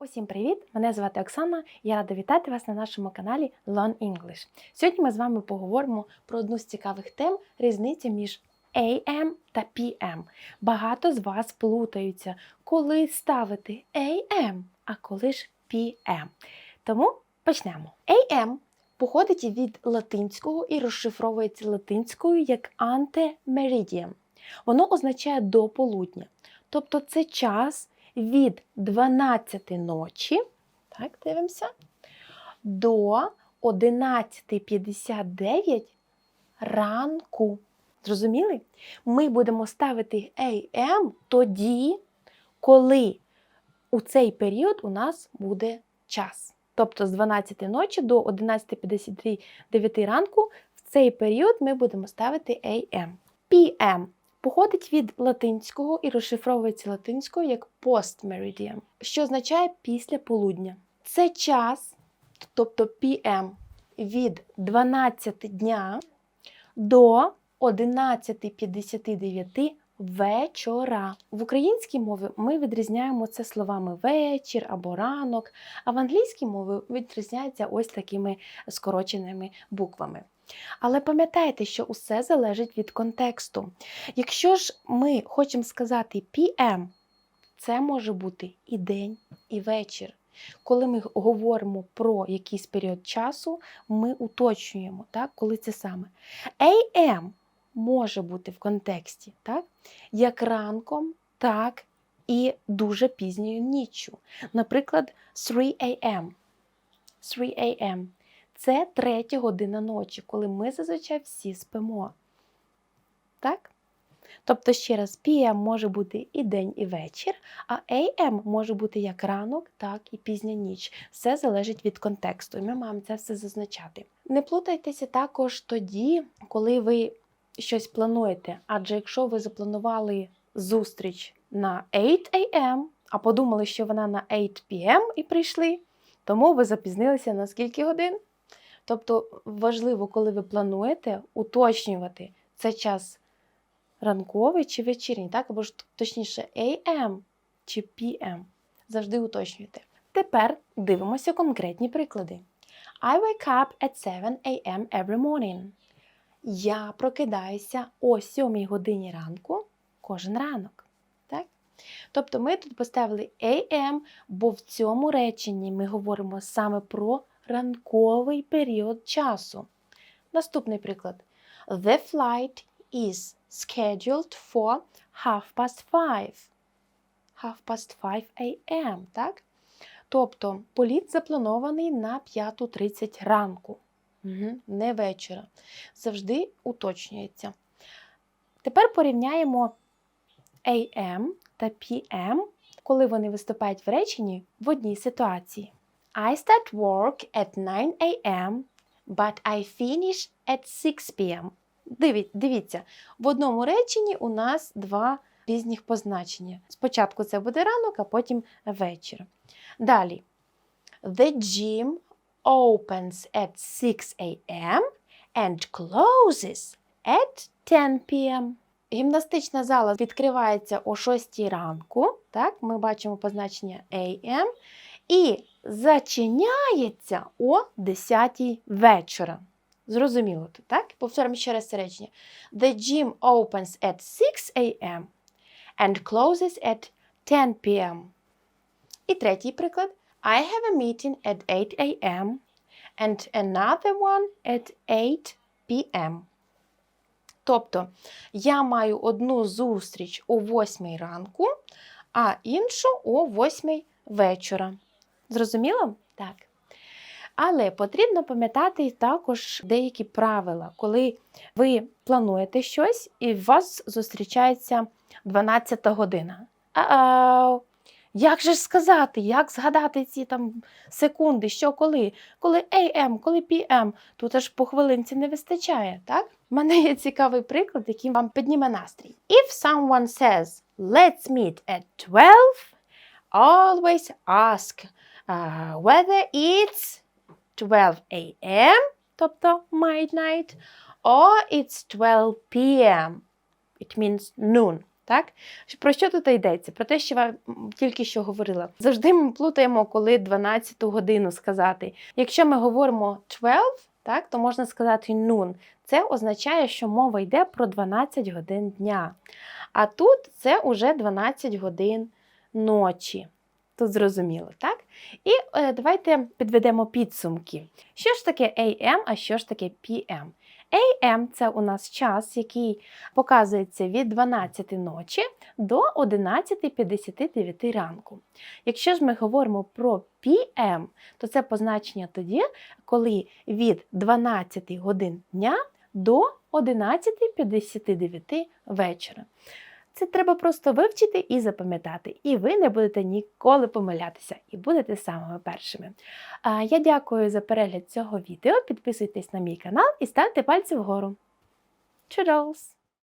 Усім привіт! Мене звати Оксана. Я рада вітати вас на нашому каналі Learn English. Сьогодні ми з вами поговоримо про одну з цікавих тем різницю між AM та PM. Багато з вас плутаються, коли ставити AM, а коли ж PM. Тому почнемо. AM походить від латинського і розшифровується латинською як ante-meridian. Воно означає до полудня. Тобто це час від 12 ночі, так, дивимося, до 11.59 ранку. Зрозуміли? Ми будемо ставити AM тоді, коли у цей період у нас буде час. Тобто з 12 ночі до 11.59 ранку в цей період ми будемо ставити AM. PM походить від латинського і розшифровується латинською як post-meridian, що означає після полудня. Це час, тобто PM, від 12 дня до 11.59 вечора. В українській мові ми відрізняємо це словами вечір або ранок, а в англійській мові відрізняється ось такими скороченими буквами. Але пам'ятайте, що усе залежить від контексту. Якщо ж ми хочемо сказати PM, це може бути і день, і вечір. Коли ми говоримо про якийсь період часу, ми уточнюємо, так, коли це саме. AM може бути в контексті так, як ранком, так і дуже пізньою ніччю. Наприклад, 3 AM. 3 AM. Це третя година ночі, коли ми зазвичай всі спимо. Так? Тобто, ще раз, PM може бути і день, і вечір, а AM може бути як ранок, так і пізня ніч. Все залежить від контексту, і ми маємо це все зазначати. Не плутайтеся також тоді, коли ви щось плануєте. Адже якщо ви запланували зустріч на 8 AM, а подумали, що вона на 8 PM і прийшли, тому ви запізнилися на скільки годин? Тобто важливо, коли ви плануєте, уточнювати це час ранковий чи вечірній, так? або ж точніше AM чи PM. Завжди уточнюйте. Тепер дивимося конкретні приклади. I wake up at 7 a.m. every morning. Я прокидаюся о 7 годині ранку кожен ранок. Так? Тобто ми тут поставили AM, бо в цьому реченні ми говоримо саме про ранковий період часу. Наступний приклад. The flight is scheduled for half past five. Half past five a.m., так? Тобто політ запланований на 5.30 ранку, угу. не вечора. Завжди уточнюється. Тепер порівняємо AM та PM, коли вони виступають в реченні в одній ситуації. I start work at 9 a.m., but I finish at 6 p.m. Диві, дивіться, в одному реченні у нас два різних позначення. Спочатку це буде ранок, а потім вечір. Далі. The gym opens at 6 a.m. and closes at 10 p.m. Гімнастична зала відкривається о 6 ранку. Так, Ми бачимо позначення AM. І зачиняється о 10 вечора. Зрозуміло тут, так? Повторимо ще раз це. The gym opens at 6 a.m. and closes at 10 p.m. І третій приклад. I have a meeting at 8 a.m. and another one at 8 p.m. Тобто я маю одну зустріч о 8 ранку, а іншу о 8 вечора. Зрозуміло? Так. Але потрібно пам'ятати також деякі правила, коли ви плануєте щось і у вас зустрічається 12 година. А-ау! Як же ж сказати, як згадати ці там секунди, що коли? Коли AM, коли PM, тут аж по хвилинці не вистачає, так? У мене є цікавий приклад, який вам підніме настрій. If someone says, let's meet at 12, always ask uh, whether it's 12 a.m., тобто midnight, or it's 12 p.m. It means noon. Так? Про що тут йдеться? Про те, що я тільки що говорила. Завжди ми плутаємо, коли 12 годину сказати. Якщо ми говоримо 12, так, то можна сказати noon. Це означає, що мова йде про 12 годин дня. А тут це уже 12 годин ночі. Тут зрозуміло, так? І е, давайте підведемо підсумки. Що ж таке AM, а що ж таке PM? AM – це у нас час, який показується від 12 ночі до 11.59 ранку. Якщо ж ми говоримо про PM, то це позначення тоді, коли від 12 годин дня до 11.59 вечора. Це треба просто вивчити і запам'ятати, і ви не будете ніколи помилятися, і будете самими першими. А я дякую за перегляд цього відео. Підписуйтесь на мій канал і ставте пальці вгору. Чудоус!